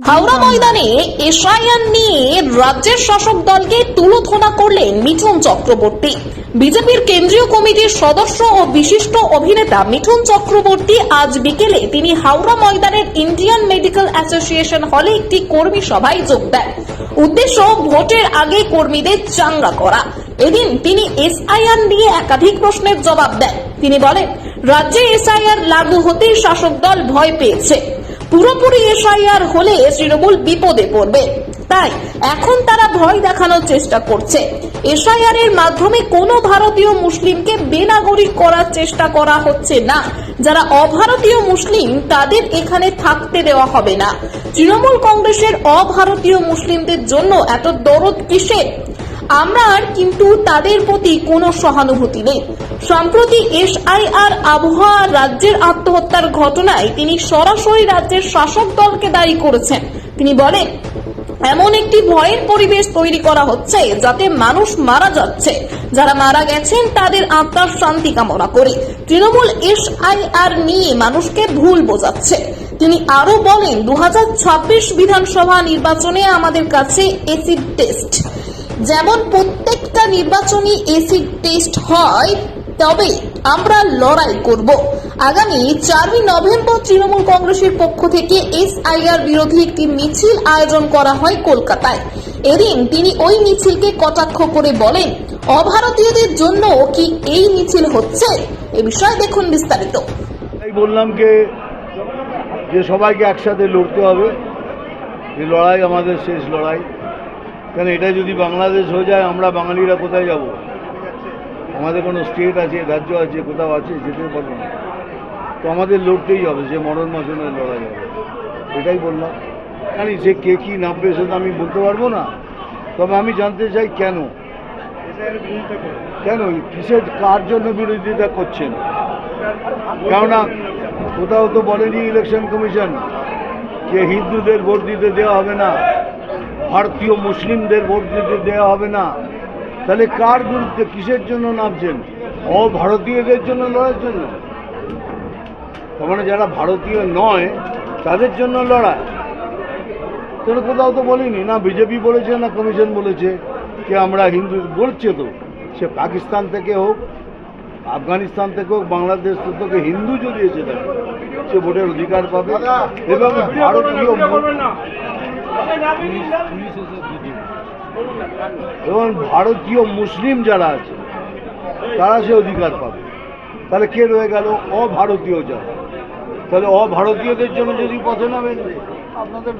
হাওড়া ময়দানে এসআইআর নিয়ে রাজ্যের শাসক দলকে তুলোধনা করলেন মিঠুন চক্রবর্তী। বিজেপির কেন্দ্রীয় কমিটির সদস্য ও বিশিষ্ট অভিনেতা মিঠুন চক্রবর্তী আজ বিকেলে তিনি হাওড়া ময়দানের ইন্ডিয়ান মেডিকেল অ্যাসোসিয়েশন হলে একটি কর্মী সভায় যোগ দেন। উদ্দেশ্য, ভোটের আগে কর্মীদের চাঙ্গা করা। এদিন তিনি এসআইআর নিয়ে একাধিক প্রশ্নের জবাব দেন। তিনি বলেন, রাজ্যে এসআইআর লাগু হতেই শাসক দল ভয় পেয়েছে। পুরোপুরি এসআইআর হলে তৃণমূল বিপদে পড়বে। তাই এখন তারা ভয় দেখানোর চেষ্টা করছে। এসআইআর এর মাধ্যমে কোনো ভারতীয় মুসলিমকে বেনাগরিক করার চেষ্টা করা হচ্ছে না। যারা অভারতীয় মুসলিম, তাদের এখানে থাকতে দেওয়া হবে না। তৃণমূল কংগ্রেসের অভারতীয় মুসলিমদের জন্য এত দরদ কিসের? আমার কিন্তু তাদের প্রতি কোনো সহানুভূতি নেই। সম্প্রতি এসআইআর আবহাওয়া রাজ্যের আত্মহত্যার ঘটনায় তিনি সরাসরি রাজ্যের শাসক দলকে দায়ী করেছেন। তিনি বলেন, এমন একটি ভয়ের পরিবেশ তৈরি করা হচ্ছে যাতে মানুষ মারা যাচ্ছে। যারা মারা গেছেন তাদের আত্মার শান্তি কামনা করে। তৃণমূল এসআইআর নিয়ে মানুষকে ভুল বোঝাচ্ছে। তিনি আরও বলেন দু হাজার ছাব্বিশ বিধানসভা নির্বাচনে আমাদের কাছে এসিড টেস্ট যেমন প্রত্যেকটা নির্বাচনী এসিড টেস্ট হয়, তবে আমরা লড়াই করব। আগামী চারই নভেম্বর তৃণমূল কংগ্রেসের পক্ষ থেকে এসআইআর বিরোধী একটি মিছিল আয়োজন করা হয় কলকাতায়। এদিন তিনি ওই মিছিলকে কটাক্ষ করে বলেন, অভারতীয়দের জন্য কি এই মিছিল হচ্ছে? এ বিষয়ে দেখুন বিস্তারিত। বললাম যে যে সবাইকে একসাথে লড়তে হবে। এই লড়াই আমাদের শেষ লড়াই। কেন এটা যদি বাংলাদেশ হয়ে যায়, আমরা বাঙালিরা কোথায় যাব? আমাদের কোনো স্টেট আছে, রাজ্য আছে, কোথাও আছে, যেতে পারব না। তো আমাদের লড়তেই হবে, যে মরণ মশনের লড়াই হবে। এটাই বললাম। জানি সে কে কী নামবে সে আমি বলতে পারব না। তবে আমি জানতে চাই কেন? কেন? কিসের, কার জন্য বিরোধিতা করছেন? কেননা কোথাও তো বলেনি ইলেকশন কমিশন যে হিন্দুদের ভোট দিতে দেওয়া হবে না। ভারতীয় মুসলিমদের ভোট দিতে দেওয়া হবে না। তাহলে কার বিরুদ্ধে কিসের জন্য নামছেন? অভারতীয়দের জন্য লড়ার জন্য? তার মানে যারা ভারতীয় নয় তাদের জন্য লড়াই। তাহলে কোথাও তো বলিনি না বিজেপি বলেছে না কমিশন বলেছে যে আমরা হিন্দু বলছে তো। সে পাকিস্তান থেকে হোক আফগানিস্তান থেকে হোক বাংলাদেশ থেকে হিন্দু যদি এসে থাকে সে ভোটের অধিকার পাবে। এবং ভারতীয় এবং ভারতীয় মুসলিম যারা আছে, তারা সে অধিকার পাবে। তাহলে কে রয়ে গেল? অভারতীয় যারা। তাহলে অভারতীয়দের জন্য যদি পথে নামেন, আপনাদের